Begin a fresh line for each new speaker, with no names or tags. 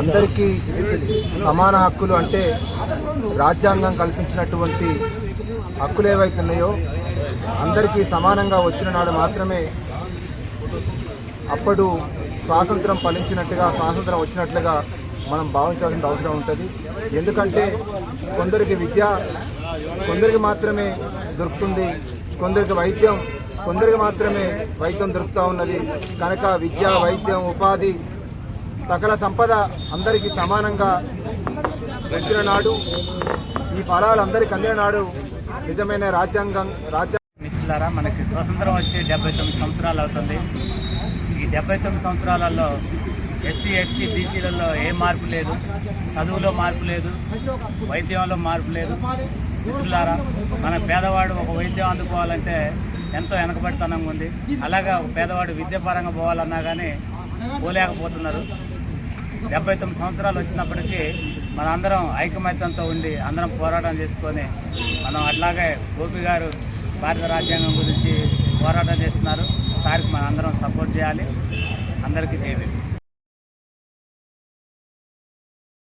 అందరికీ సమాన హక్కులు అంటే రాజ్యాంగం కల్పించినటువంటి హక్కులు ఏవైతున్నాయో అందరికీ సమానంగా వచ్చిన నాడు మాత్రమే అప్పుడు స్వాతంత్రం ఫలించినట్టుగా స్వాతంత్రం వచ్చినట్లుగా మనం భావించాల్సిన అవసరం ఉంటుంది. ఎందుకంటే కొందరికి విద్య కొందరికి మాత్రమే దొరుకుతుంది. కొందరికి వైద్యం కొందరికి మాత్రమే వైద్యం దొరుకుతూ ఉన్నది. కనుక విద్య వైద్యం ఉపాధి సకల సంపద అందరికీ సమానంగా వచ్చిన నాడు ఈ ఫలాలు అందరికీ అందిన నాడు నిజమైన రాజ్యాంగం రాజ్యాంగం
మిత్రులారా మనకి స్వతంత్రం వచ్చి డెబ్బై తొమ్మిది సంవత్సరాలు అవుతుంది. ఈ డెబ్బై తొమ్మిది సంవత్సరాలలో ఎస్సీ ఎస్టీ బీసీలలో ఏ మార్పు లేదు. చదువులో మార్పు లేదు. వైద్యంలో మార్పు లేదు. మిత్రులారా మన పేదవాడు ఒక వైద్యం అందుకోవాలంటే ఎంతో వెనకబడితనంగా ఉంది. అలాగే ఒక పేదవాడు విద్యాపరంగా పోవాలన్నా కానీ పోలేకపోతున్నారు. డెబ్బై తొమ్మిది సంవత్సరాలు వచ్చినప్పటికీ మన అందరం ఐకమత్యంతో ఉండి అందరం పోరాటం చేసుకొని మనం అట్లాగే గోపి గారు భారత రాజ్యాంగం గురించి పోరాటం చేస్తున్నారు. సార్కి మనం అందరం సపోర్ట్ చేయాలి. అందరికీ చేయలేదు